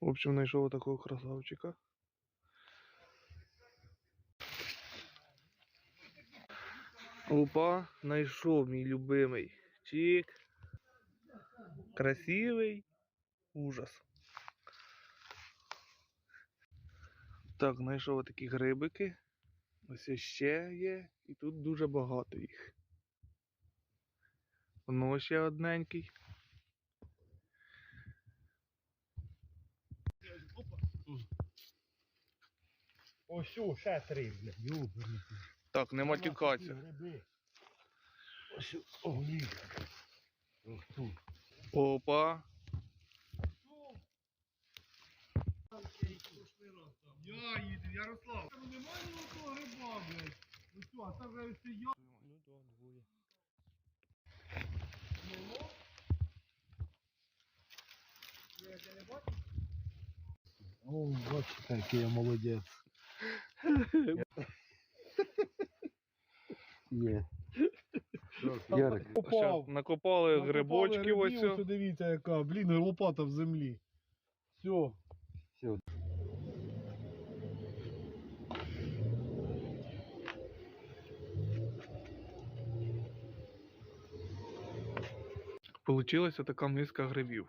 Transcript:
В общем, знайшов такого красавчика. Опа, знайшов мій любимий. Чик. Красивий. Ужас. Так, знайшов такі грибики. Ось ще є, і тут дуже багато їх. Воно ще одненький. Ось о, ще три, блядь. Йобаний. Так, не матюкаться. Гриби. Ось о, ні. Тут. Опа. Я їду, Ярослав. Там немає ніякого гриба, блядь. Ну що, а там вже все я. Ну да, двоє. О, бачите, який я молодець. Є. Ярик. Ще накопали грибочки ось. Ось дивіться яка, блін, лопата в землі. Все. Все. Получилася така миска грибів.